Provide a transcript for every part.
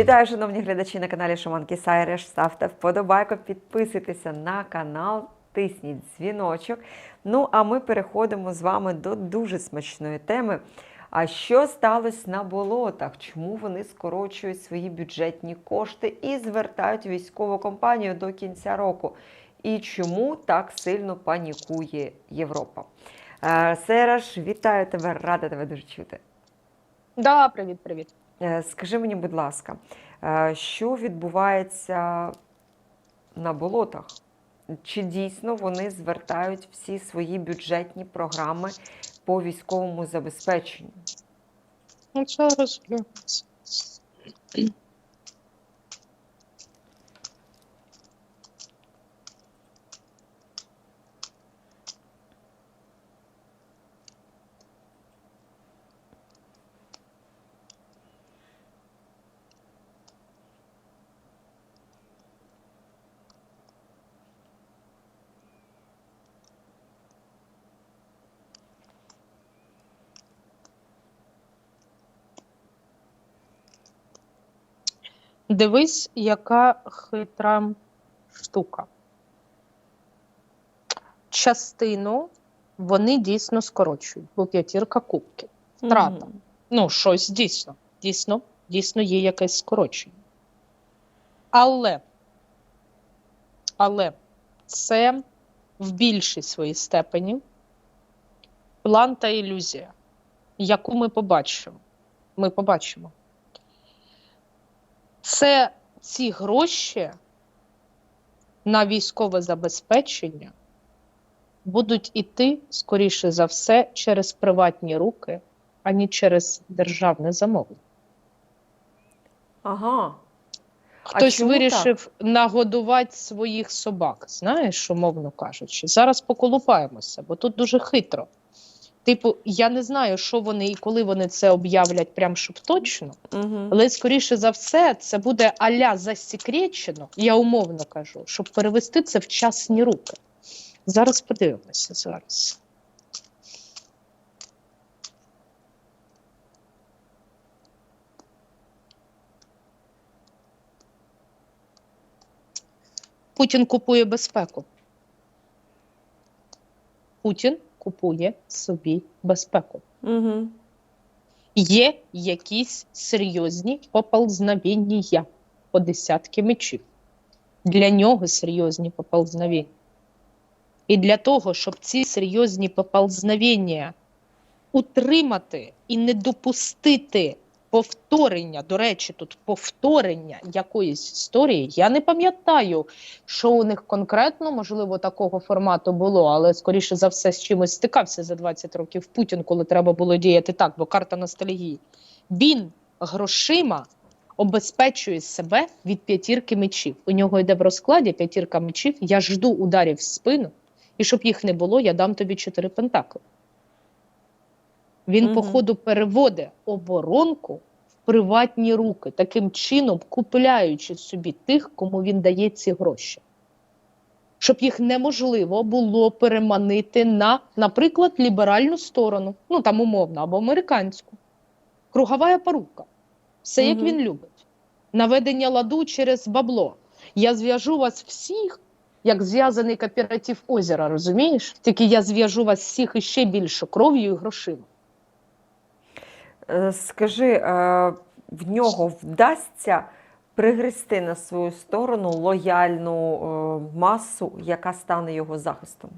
Вітаю, шановні глядачі на каналі Шаманки Сайреш. Ставте вподобайку, підписуйтеся на канал, тисніть дзвіночок. Ну, а ми переходимо з вами до дуже смачної теми. А що сталося на болотах? Чому вони скорочують свої бюджетні кошти і звертають військову компанію до кінця року? І чому так сильно панікує Європа? Е, Сераш, вітаю тебе, рада тебе дуже чути. Да, привіт, привіт. Е, Скажи мені, будь ласка, е, що відбувається на болотах? Чи дійсно вони звертають всі свої бюджетні програми по військовому забезпеченню? Ну, зараз Дивись, яка хитра штука. Частину вони дійсно скорочують, бо п'ятірка кубків. Втрата. Мгм. Ну, щось дійсно. Дійсно, дійсно є якесь скорочення. Але, але це в більшій своїй степені план та ілюзія, яку ми побачимо. Ми побачимо. Це ці гроші на військове забезпечення будуть іти, скоріше за все, через приватні руки, ані через державне замовлення. Ага. Хтось вирішив нагодувати своїх собак, знаєш, умовно кажучи. Зараз поколупаємося, бо тут дуже хитро. Типу, я не знаю, що вони і коли вони це об'являть, прям щоб точно. Угу. Але скоріше за все, це буде аля засекречено, я умовно кажу, щоб перевести це в частні руки. Зараз подивимося зараз. Путін купує безпеку. Путін купує собі безпеку Угу. є якісь серйозні поползновіння по десятки мечів. Для нього серйозні поползновіння. І для того, щоб ці серйозні поползновіння утримати і не допустити повторення, до речі, тут повторення якоїсь історії, я не пам'ятаю, що у них конкретно, можливо, такого формату було, але скоріше за все з чимось стикався за 20 років Путін, коли треба було діяти так, бо карта ностальгії. Він грошима обезпечує себе від п'ятірки мечів. У нього йде в розкладі п'ятірка мечів. Я жду ударів в спину, і щоб їх не було, я дам тобі чотири пентакли. Він, Мгм. по ходу, переводить оборонку в приватні руки, таким чином купляючи собі тих, кому він дає ці гроші. Щоб їх неможливо було переманити на, наприклад, ліберальну сторону, ну там умовно, або американську. Кругова порука. Все як Мгм. він любить. Наведення ладу через бабло. Я зв'яжу вас всіх, як зв'язаний кооператив озера, розумієш? Тільки я зв'яжу вас всіх іще більше кров'ю і грошима. Е, Скажи, е, в нього вдасться пригрести на свою сторону лояльну е, масу, яка стане його захистом?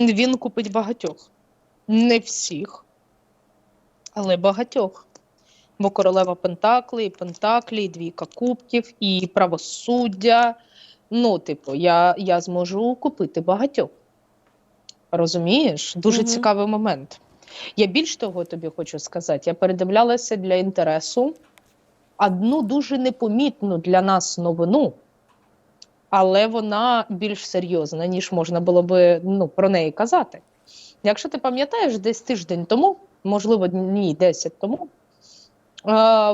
Він купить багатьох. Не всіх, але багатьох. Бо королева Пентакли, і Пентаклі, і двійка кубків, і правосуддя. Ну, типу, я, я зможу купити багатьох. Розумієш? Дуже Мгм. цікавий момент. Я більш того тобі хочу сказати, я передивлялася для інтересу одну дуже непомітну для нас новину, але вона більш серйозна, ніж можна було би ну, про неї казати. Якщо ти пам'ятаєш, десь тиждень тому, можливо, дні 10 тому,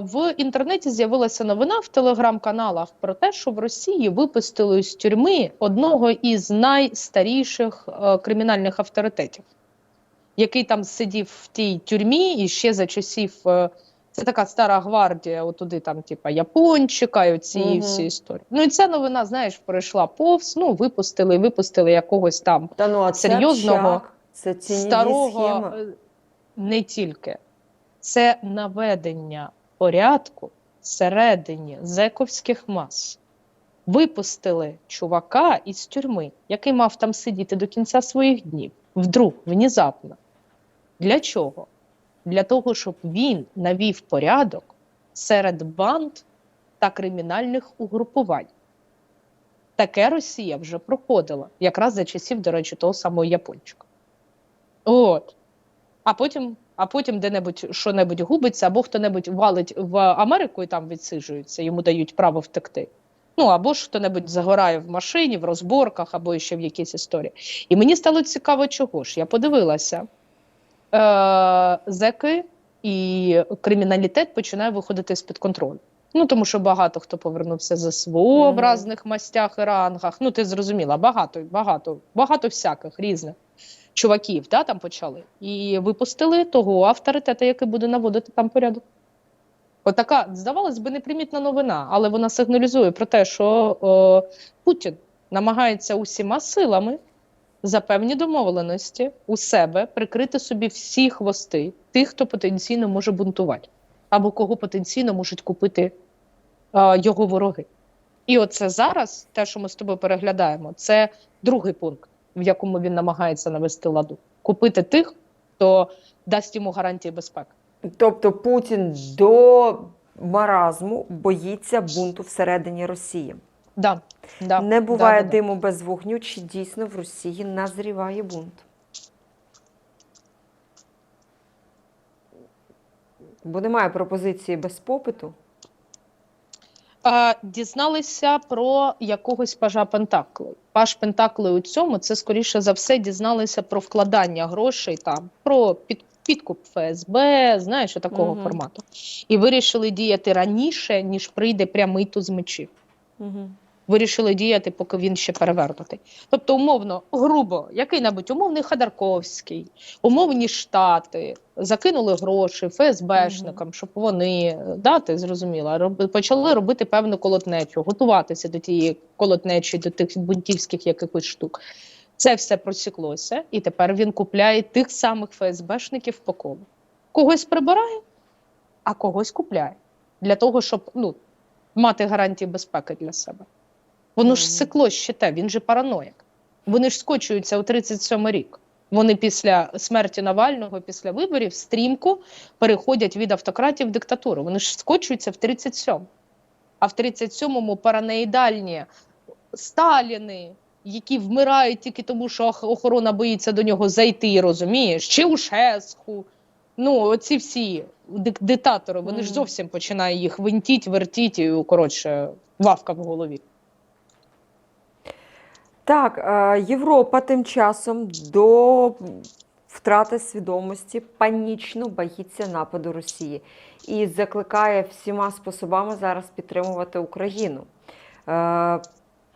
в інтернеті з'явилася новина в телеграм-каналах про те, що в Росії випустили з тюрми одного із найстаріших е, кримінальних авторитетів, який там сидів в тій тюрмі і ще за часів. е, Це така стара гвардія, отуди там, типа Япончика, і оці Мгм. всі історії. Ну і ця новина, знаєш, пройшла повз. Ну, випустили, випустили якогось там Та ну, а серйозного, Чак, це старого схеми. е, не тільки це наведення порядку всередині зековських мас. Випустили чувака із тюрми, який мав там сидіти до кінця своїх днів, вдруг, внезапно. Для чого? Для того, щоб він навів порядок серед банд та кримінальних угрупувань. Таке Росія вже проходила, якраз за часів, до речі, того самого Япончика. От. А потім, а потім де-небудь що-небудь губиться, або хто-небудь валить в Америку і там відсиджується, йому дають право втекти. Ну, або ж хто-небудь загорає в машині, в розборках, або ще в якійсь історії. І мені стало цікаво, чого ж. Я подивилася. Е, зеки і криміналітет починає виходити з-під контролю. Ну, тому що багато хто повернувся з СВО в Мгм. різних мастях і рангах. Ну, ти зрозуміла, багато, багато, багато всяких різних чуваків да, там почали. І випустили того авторитета, який буде наводити там порядок. Отака, здавалось би, непримітна новина, але вона сигналізує про те, що о, Путін намагається усіма силами за певні домовленості у себе прикрити собі всі хвости тих, хто потенційно може бунтувати, або кого потенційно можуть купити е, його вороги. І оце зараз, те, що ми з тобою переглядаємо, це другий пункт, в якому він намагається навести ладу. Купити тих, хто дасть йому гарантії безпеки. Тобто Путін до маразму боїться бунту всередині Росії. Да, да, Не буває да, да, да. диму без вогню, чи дійсно в Росії назріває бунт. Бо немає пропозиції без попиту. Е, Дізналися про якогось пажа Пентакли. Паж Пентакли у цьому це скоріше за все дізналися про вкладання грошей там, про під, підкуп ФСБ, знаєш, такого Мгм. формату. І вирішили діяти раніше, ніж прийде прямий туз мечів. Угу. Вирішили діяти, поки він ще перевернутий. Тобто, умовно, грубо, який-небудь умовний Ходорковський, умовні штати закинули гроші ФСБшникам, щоб вони е, да, ти роб, почали робити певну колотнечу, готуватися до тієї колотнечі, до тих бунтівських якихось штук. Це все просіклося, і тепер він купляє тих самих ФСБшників по колу. Когось прибирає, а когось купляє для того, щоб ну, мати гарантії безпеки для себе. Воно ж Мгм. сикло ще те, він же параноїк. Вони ж скочуються у 37 рік. Вони після смерті Навального, після виборів, стрімко переходять від автократів в диктатуру. Вони ж скочуються в 37. А в 37-му параноїдальні Сталіни, які вмирають тільки тому, що охорона боїться до нього зайти, розумієш? Чи у Шесху. Ну, оці всі диктатори, вони ж зовсім починають їх винтіть, вертіть, і, коротше, вавка в голові. Так, е, Європа тим часом до втрати свідомості панічно боїться нападу Росії і закликає всіма способами зараз підтримувати Україну. Е,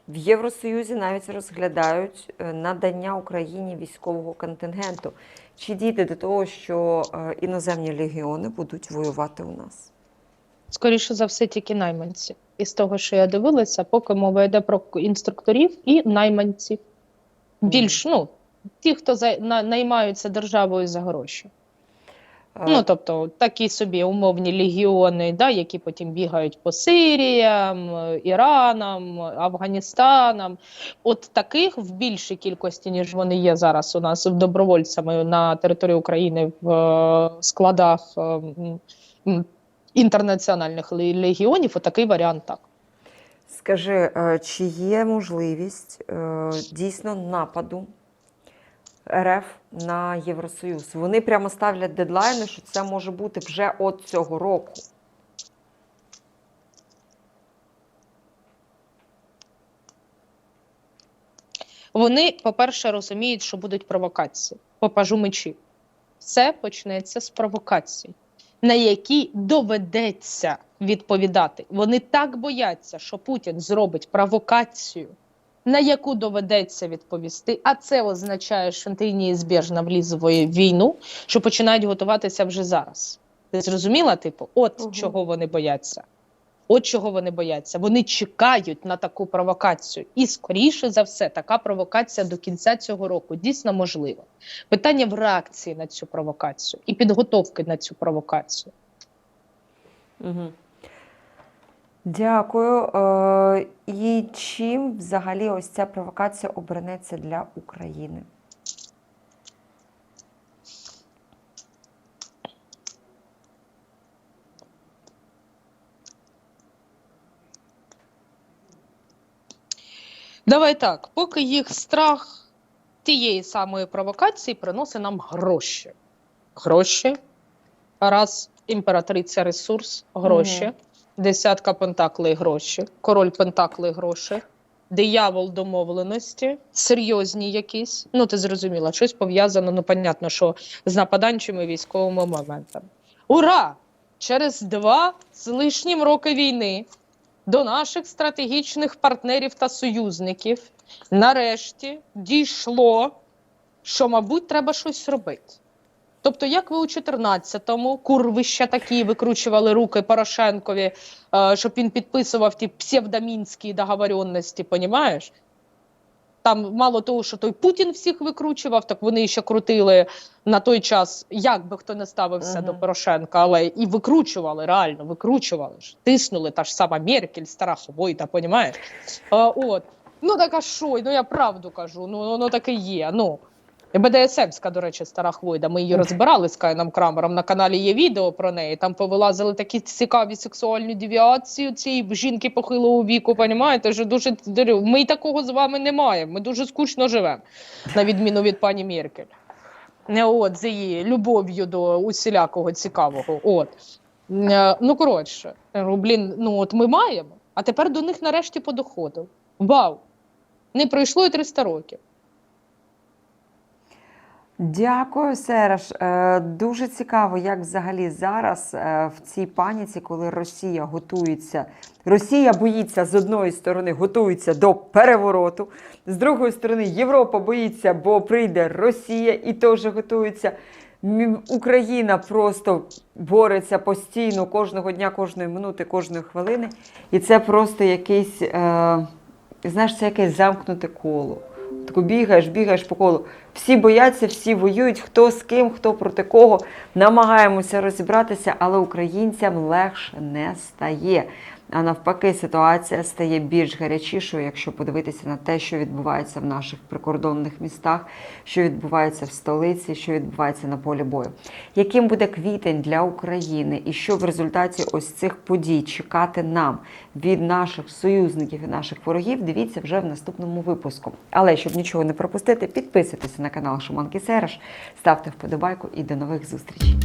В Євросоюзі навіть розглядають е, надання Україні військового контингенту. Чи дійде до того, що іноземні легіони будуть воювати у нас? Скоріше за все, тільки найманці. Із того, що я дивилася, поки мова йде про інструкторів і найманців. Більш, ну, ті, хто за, на, наймаються державою за гроші. Ну, тобто, такі собі умовні легіони, да, які потім бігають по Сиріям, Іранам, Афганістанам. От таких в більшій кількості, ніж вони є зараз у нас добровольцями на території України в е, складах е, інтернаціональних легіонів, отакий варіант так. Скажи, е, чи є можливість е, дійсно нападу РФ на Євросоюз? Вони прямо ставлять дедлайни, що це може бути вже от цього року. Вони, по-перше, розуміють, що будуть провокації по пажу мечів. Все почнеться з провокацій. На які доведеться відповідати. Вони так бояться, що Путін зробить провокацію, на яку доведеться відповісти. А це означає, що ти неізбіжно вліз в війну, що починають готуватися вже зараз. Ти зрозуміла? Типу, от угу. чого вони бояться. От чого вони бояться. Вони чекають на таку провокацію. І скоріше за все, така провокація до кінця цього року дійсно можлива. Питання в реакції на цю провокацію і підготовки на цю провокацію. Угу. Дякую. Е, і чим взагалі ось ця провокація обернеться для України? Давай так, поки їх страх тієї самої провокації приносить нам гроші. Гроші. Раз імператриця ресурс, гроші. Мгм. Десятка пентаклей гроші, король пентаклей гроші, диявол домовленості, серйозні якісь. Ну, ти зрозуміла, щось пов'язано, ну, понятно, що з нападанчими військовими моментами. Ура! Через два з лишнім роки війни до наших стратегічних партнерів та союзників нарешті дійшло, що, мабуть, треба щось робити. Тобто, як ви у 14-му курвища такі викручували руки Порошенкові, е, щоб він підписував ті псевдомінські договоренності, понімаєш? Там мало того, що той Путін всіх викручував, так вони ще крутили на той час, як би хто не ставився Мгм. до Порошенка, але і викручували, реально викручували ж. Тиснули та ж сама Меркель, стара хвойта, понімаєш? А, от. Ну так а що? Ну я правду кажу, ну воно таке є. Ну. БДСМська, до речі, стара хвойда. Ми її розбирали з Кайном Крамером. На каналі є відео про неї. Там повилазили такі цікаві сексуальні девіації цієї жінки похилого віку. Понімаєте, що дуже ми такого з вами не маємо. Ми дуже скучно живемо, на відміну від пані Меркель. От з її любов'ю до усілякого цікавого. От Е, ну коротше, я блін, ну от ми маємо, а тепер до них нарешті подоходив. Вау! Не пройшло і 300 років. Дякую, Сереж. Е, Дуже цікаво, як взагалі зараз е, в цій паніці, коли Росія готується, Росія боїться з одної сторони, готується до перевороту, з другої сторони, Європа боїться, бо прийде Росія і теж готується. Україна просто бореться постійно кожного дня, кожної минути, кожної хвилини. І це просто якийсь, е, знаєш, це якесь замкнуте коло. Таку бігаєш, бігаєш по колу. Всі бояться, всі воюють, хто з ким, хто проти кого. Намагаємося розібратися, але українцям легше не стає. А навпаки, ситуація стає більш гарячішою, якщо подивитися на те, що відбувається в наших прикордонних містах, що відбувається в столиці, що відбувається на полі бою. Яким буде квітень для України, і що в результаті ось цих подій чекати нам від наших союзників і наших ворогів, дивіться вже в наступному випуску. Але щоб нічого не пропустити, підписуйтесь на канал Шуманки Сереш, ставте вподобайку і до нових зустрічей.